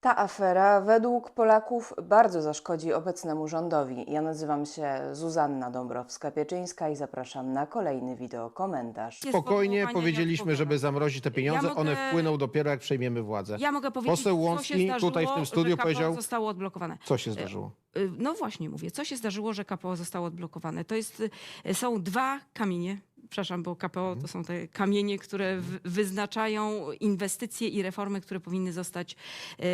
Ta afera według Polaków bardzo zaszkodzi obecnemu rządowi. Ja nazywam się Zuzanna Dąbrowska-Pieczyńska i zapraszam na kolejny wideo komentarz. Jest Spokojnie powiedzieliśmy, żeby zamrozić te pieniądze. mogę- One wpłyną dopiero jak przejmiemy władzę. Ja mogę powiedzieć, Poseł co się zdarzyło, tutaj w tym studiu że KPO powiedział- zostało odblokowane. Co się zdarzyło? Y, No właśnie mówię, co się zdarzyło, że KPO zostało odblokowane? To jest, y, są dwa kamienie, przepraszam, bo KPO Mhm. to są te kamienie, które w- wyznaczają inwestycje i reformy, które powinny zostać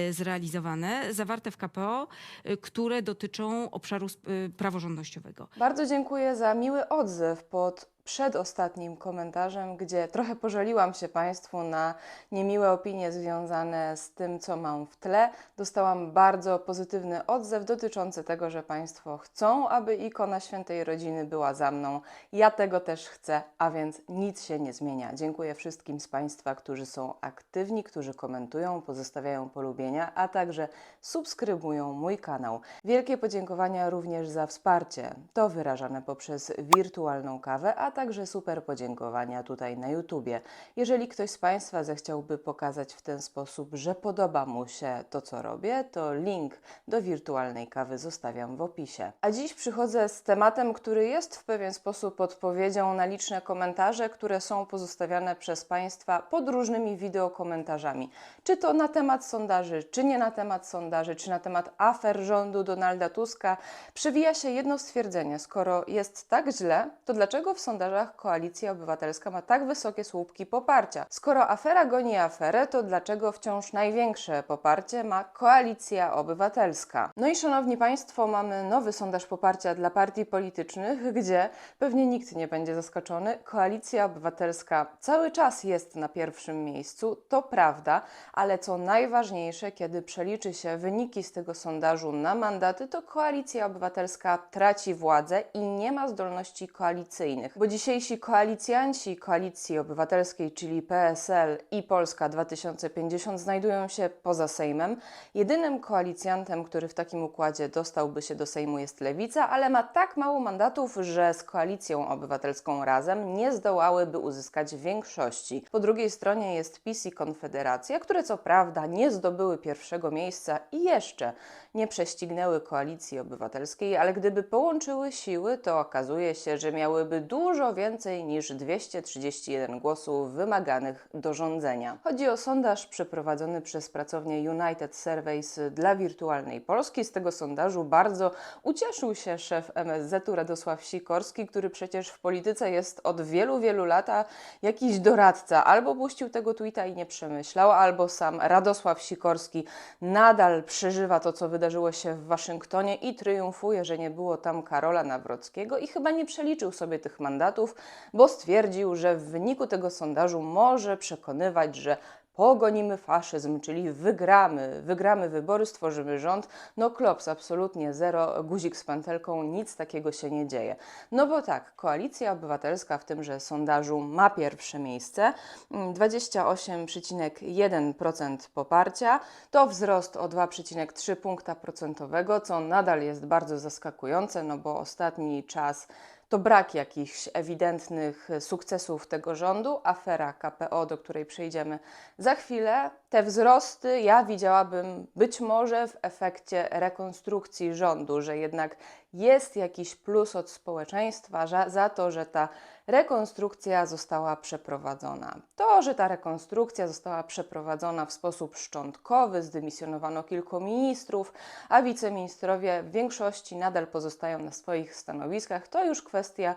y, zrealizowane, zawarte w KPO, y, które dotyczą obszaru y, praworządnościowego. Bardzo dziękuję za miły odzew pod przedostatnim komentarzem, gdzie trochę pożaliłam się Państwu na niemiłe opinie związane z tym, co mam w tle. Dostałam bardzo pozytywny odzew dotyczący tego, że Państwo chcą, aby ikona świętej rodziny była za mną. Ja tego też chcę, a więc nic się nie zmienia. Dziękuję wszystkim z Państwa, którzy są aktywni, którzy komentują, pozostawiają polubienia, a także subskrybują mój kanał. Wielkie podziękowania również za wsparcie. To wyrażane poprzez wirtualną kawę, a także super podziękowania tutaj na YouTubie. Jeżeli ktoś z Państwa zechciałby pokazać w ten sposób, że podoba mu się to, co robię, to link do wirtualnej kawy zostawiam w opisie. A dziś przychodzę z tematem, który jest w pewien sposób odpowiedzią na liczne komentarze, które są pozostawiane przez Państwa pod różnymi wideokomentarzami. Czy to na temat sondaży, czy nie na temat sondaży, czy na temat afer rządu Donalda Tuska, przewija się jedno stwierdzenie: skoro jest tak źle, to dlaczego w sondażach koalicja obywatelska ma tak wysokie słupki poparcia? Skoro afera goni aferę, to dlaczego wciąż największe poparcie ma koalicja obywatelska? No i szanowni Państwo, mamy nowy sondaż poparcia dla partii politycznych, gdzie pewnie nikt nie będzie zaskoczony. Koalicja obywatelska cały czas jest na pierwszym miejscu, to prawda, ale co najważniejsze, kiedy przeliczy się wyniki z tego sondażu na mandaty, to koalicja obywatelska traci władzę i nie ma zdolności koalicyjnych, bo dzisiejsi koalicjanci koalicji obywatelskiej, czyli PSL i Polska 2050, znajdują się poza Sejmem. Jedynym koalicjantem, który w takim układzie dostałby się do Sejmu, jest Lewica, ale ma tak mało mandatów, że z koalicją obywatelską razem nie zdołałyby uzyskać większości. Po drugiej stronie jest PiS i Konfederacja, które co prawda nie zdobyły pierwszego miejsca i jeszcze nie prześcignęły koalicji obywatelskiej, ale gdyby połączyły siły, to okazuje się, że miałyby dużo więcej niż 231 głosów wymaganych do rządzenia. Chodzi o sondaż przeprowadzony przez pracownię United Surveys dla Wirtualnej Polski. Z tego sondażu bardzo ucieszył się szef MSZ-u Radosław Sikorski, który przecież w polityce jest od wielu, wielu lat jakiś doradca. Albo puścił tego tweeta i nie przemyślał, albo sam Radosław Sikorski nadal przeżywa to, co wydarzyło się w Waszyngtonie i triumfuje, że nie było tam Karola Nawrockiego i chyba nie przeliczył sobie tych mandatów, bo stwierdził, że w wyniku tego sondażu może przekonywać, że pogonimy faszyzm, czyli wygramy, wygramy wybory, stworzymy rząd. No klops, absolutnie zero, guzik z pantelką, nic takiego się nie dzieje. No bo tak, Koalicja Obywatelska w tymże sondażu ma pierwsze miejsce, mm, 28,1% poparcia, to wzrost o 2,3 punkta procentowego, co nadal jest bardzo zaskakujące, no bo ostatni czas to brak jakichś ewidentnych sukcesów tego rządu. Afera KPO, do której przejdziemy za chwilę. Te wzrosty ja widziałabym być może w efekcie rekonstrukcji rządu, że jednak jest jakiś plus od społeczeństwa za, za to, że ta rekonstrukcja została przeprowadzona. To, że ta rekonstrukcja została przeprowadzona w sposób szczątkowy, zdymisjonowano kilku ministrów, a wiceministrowie w większości nadal pozostają na swoich stanowiskach, to już kwestia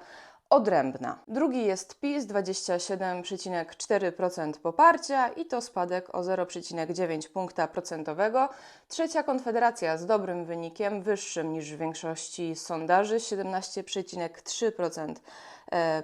odrębna. Drugi jest PiS 27,4% poparcia i to spadek o 0,9 punkta procentowego. Trzecia Konfederacja z dobrym wynikiem, wyższym niż w większości sondaży 17,3% e,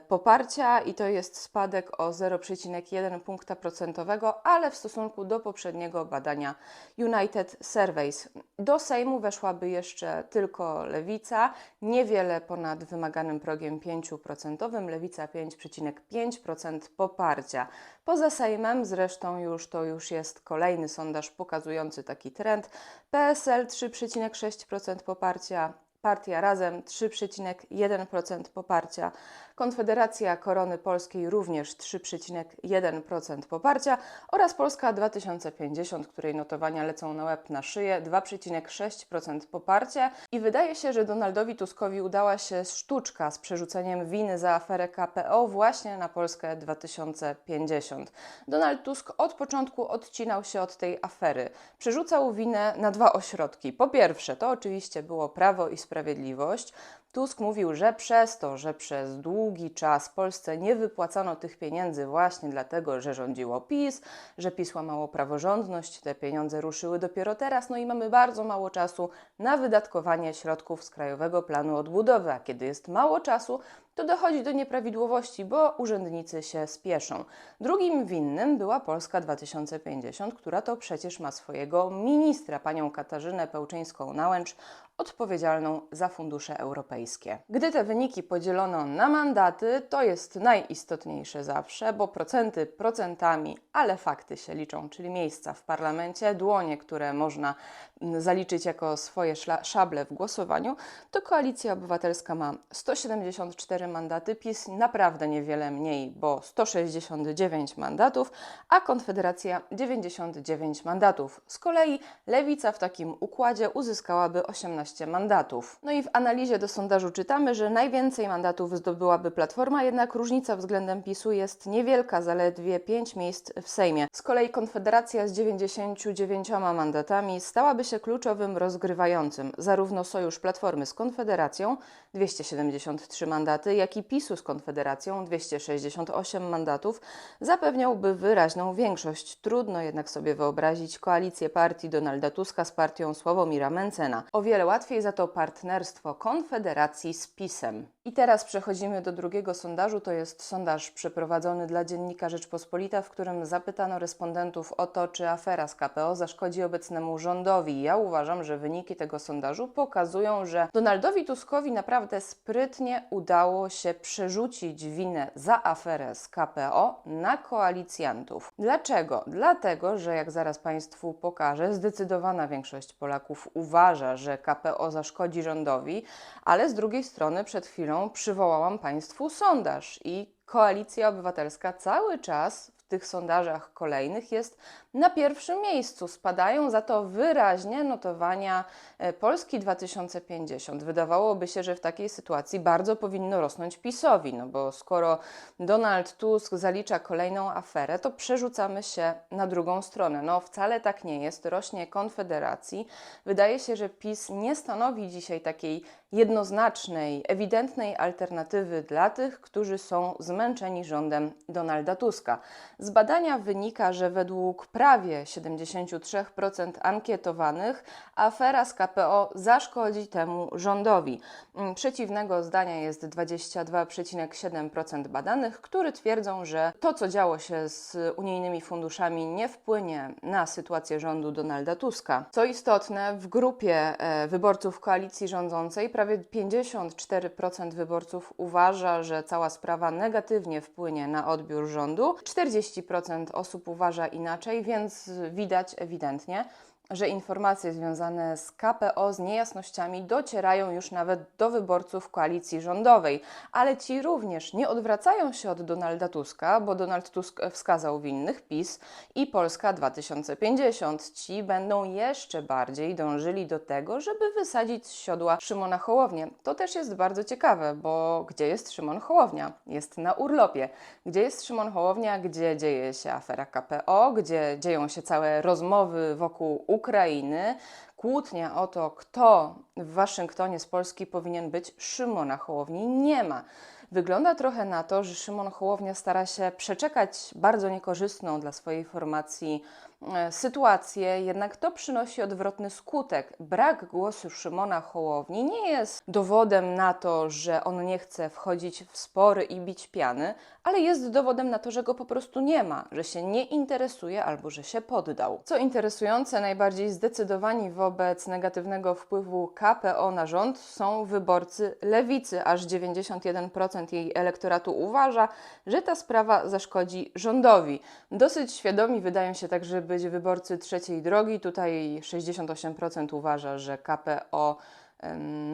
poparcia i to jest spadek o 0,1 punkta procentowego, ale w stosunku do poprzedniego badania United Surveys. Do Sejmu weszłaby jeszcze tylko Lewica, niewiele ponad wymaganym progiem 5%, Lewica 5,5% poparcia. Poza Sejmem, zresztą już to już jest kolejny sondaż pokazujący taki trend, PSL 3,6% poparcia, Partia Razem 3,1% poparcia, Konfederacja Korony Polskiej również 3,1% poparcia oraz Polska 2050, której notowania lecą na łeb na szyję 2,6% poparcia. I wydaje się, że Donaldowi Tuskowi udała się sztuczka z przerzuceniem winy za aferę KPO właśnie na Polskę 2050. Donald Tusk od początku odcinał się od tej afery. Przerzucał winę na dwa ośrodki. Po pierwsze, to oczywiście było Prawo i Sprawiedliwość. Tusk mówił, że przez to, że przez długi czas Polsce nie wypłacano tych pieniędzy właśnie dlatego, że rządziło PiS, że PiS łamało praworządność, te pieniądze ruszyły dopiero teraz, no i mamy bardzo mało czasu na wydatkowanie środków z Krajowego Planu Odbudowy, a kiedy jest mało czasu, to dochodzi do nieprawidłowości, bo urzędnicy się spieszą. Drugim winnym była Polska 2050, która to przecież ma swojego ministra, panią Katarzynę Pełczyńską-Nałęcz, odpowiedzialną za fundusze europejskie. Gdy te wyniki podzielono na mandaty, to jest najistotniejsze zawsze, bo procenty procentami, ale fakty się liczą, czyli miejsca w parlamencie, dłonie, które można mm, zaliczyć jako swoje szable w głosowaniu, to Koalicja Obywatelska ma 174 mandaty, PiS naprawdę niewiele mniej, bo 169 mandatów, a Konfederacja 99 mandatów. Z kolei Lewica w takim układzie uzyskałaby 18 mandatów. No i w analizie do sondażu czytamy, że najwięcej mandatów zdobyłaby Platforma, jednak różnica względem PiSu jest niewielka, zaledwie 5 miejsc w Sejmie. Z kolei Konfederacja z 99 mandatami stałaby się kluczowym rozgrywającym. Zarówno sojusz Platformy z Konfederacją 273 mandaty, jak i PiSu z Konfederacją 268 mandatów zapewniałby wyraźną większość. Trudno jednak sobie wyobrazić koalicję partii Donalda Tuska z partią Sławomira Mencena. O wiele łatwiej za to partnerstwo Konfederacji z PiSem. I teraz przechodzimy do drugiego sondażu. To jest sondaż przeprowadzony dla dziennika Rzeczpospolita, w którym zapytano respondentów o to, czy afera z KPO zaszkodzi obecnemu rządowi. Ja uważam, że wyniki tego sondażu pokazują, że Donaldowi Tuskowi naprawdę sprytnie udało się przerzucić winę za aferę z KPO na koalicjantów. Dlaczego? Dlatego, że jak zaraz Państwu pokażę, zdecydowana większość Polaków uważa, że KPO zaszkodzi rządowi, ale z drugiej strony przed chwilą przywołałam Państwu sondaż i Koalicja Obywatelska cały czas tych sondażach kolejnych jest na pierwszym miejscu. Spadają za to wyraźnie notowania e, Polski 2050. Wydawałoby się, że w takiej sytuacji bardzo powinno rosnąć PiSowi, no bo skoro Donald Tusk zalicza kolejną aferę, to przerzucamy się na drugą stronę. No wcale tak nie jest. Rośnie Konfederacji. Wydaje się, że PiS nie stanowi dzisiaj takiej jednoznacznej, ewidentnej alternatywy dla tych, którzy są zmęczeni rządem Donalda Tuska. Z badania wynika, że według prawie 73% ankietowanych afera z KPO zaszkodzi temu rządowi. Mm, Przeciwnego zdania jest 22,7% badanych, którzy twierdzą, że to, co działo się z unijnymi funduszami, nie wpłynie na sytuację rządu Donalda Tuska. Co istotne, w grupie e, wyborców koalicji rządzącej prawie 54% wyborców uważa, że cała sprawa negatywnie wpłynie na odbiór rządu. 40% osób uważa inaczej, więc widać ewidentnie, że informacje związane z KPO, z niejasnościami docierają już nawet do wyborców koalicji rządowej, ale ci również nie odwracają się od Donalda Tuska, bo Donald Tusk wskazał winnych PiS i Polska 2050. Ci będą jeszcze bardziej dążyli do tego, żeby wysadzić z siodła Szymona Hołownię. To też jest bardzo ciekawe, bo gdzie jest Szymon Hołownia? Jest na urlopie. Gdzie jest Szymon Hołownia? Gdzie dzieje się afera KPO? Gdzie dzieją się całe rozmowy wokół Ukrainy? Kłótnia o to, kto w Waszyngtonie z Polski powinien być, Szymona Hołowni nie ma. Wygląda trochę na to, że Szymon Hołownia stara się przeczekać bardzo niekorzystną dla swojej formacji sytuację, jednak to przynosi odwrotny skutek. Brak głosu Szymona Hołowni nie jest dowodem na to, że on nie chce wchodzić w spory i bić piany, ale jest dowodem na to, że go po prostu nie ma, że się nie interesuje albo że się poddał. Co interesujące, najbardziej zdecydowani wobec negatywnego wpływu KPO na rząd są wyborcy lewicy. Aż 91% jej elektoratu uważa, że ta sprawa zaszkodzi rządowi. Dosyć świadomi wydają się także być wyborcy trzeciej drogi. Tutaj 68% uważa, że KPO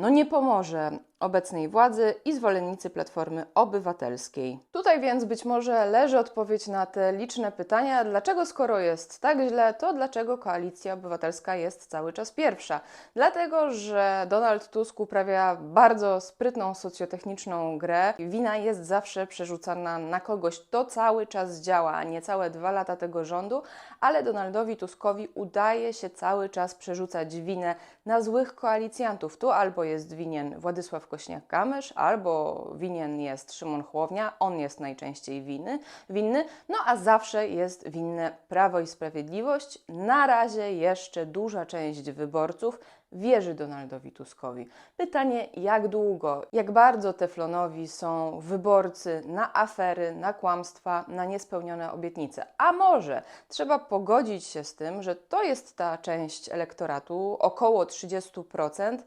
no nie pomoże obecnej władzy i zwolennicy Platformy Obywatelskiej. Tutaj więc być może leży odpowiedź na te liczne pytania, dlaczego skoro jest tak źle, to dlaczego Koalicja Obywatelska jest cały czas pierwsza? Dlatego, że Donald Tusk uprawia bardzo sprytną socjotechniczną grę. Wina jest zawsze przerzucana na kogoś. To cały czas działa, a nie całe dwa lata tego rządu, ale Donaldowi Tuskowi udaje się cały czas przerzucać winę na złych koalicjantów. Tu albo jest winien Władysław Kośniak-Kamysz, albo winien jest Szymon Hołownia, on jest najczęściej winy, winny, no a zawsze jest winne Prawo i Sprawiedliwość. Na razie jeszcze duża część wyborców wierzy Donaldowi Tuskowi. Pytanie, jak długo, jak bardzo teflonowi są wyborcy na afery, na kłamstwa, na niespełnione obietnice. A może trzeba pogodzić się z tym, że to jest ta część elektoratu, około 30%,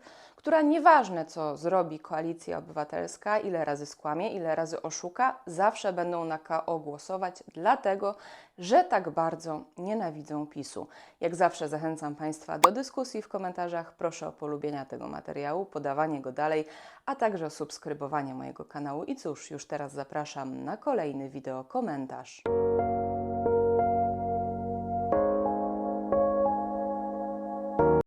która nieważne co zrobi koalicja obywatelska, ile razy skłamie, ile razy oszuka, zawsze będą na KO głosować, dlatego że tak bardzo nienawidzą PiSu. Jak zawsze zachęcam Państwa do dyskusji w komentarzach. Proszę o polubienia tego materiału, podawanie go dalej, a także o subskrybowanie mojego kanału. I cóż, już teraz zapraszam na kolejny wideo komentarz.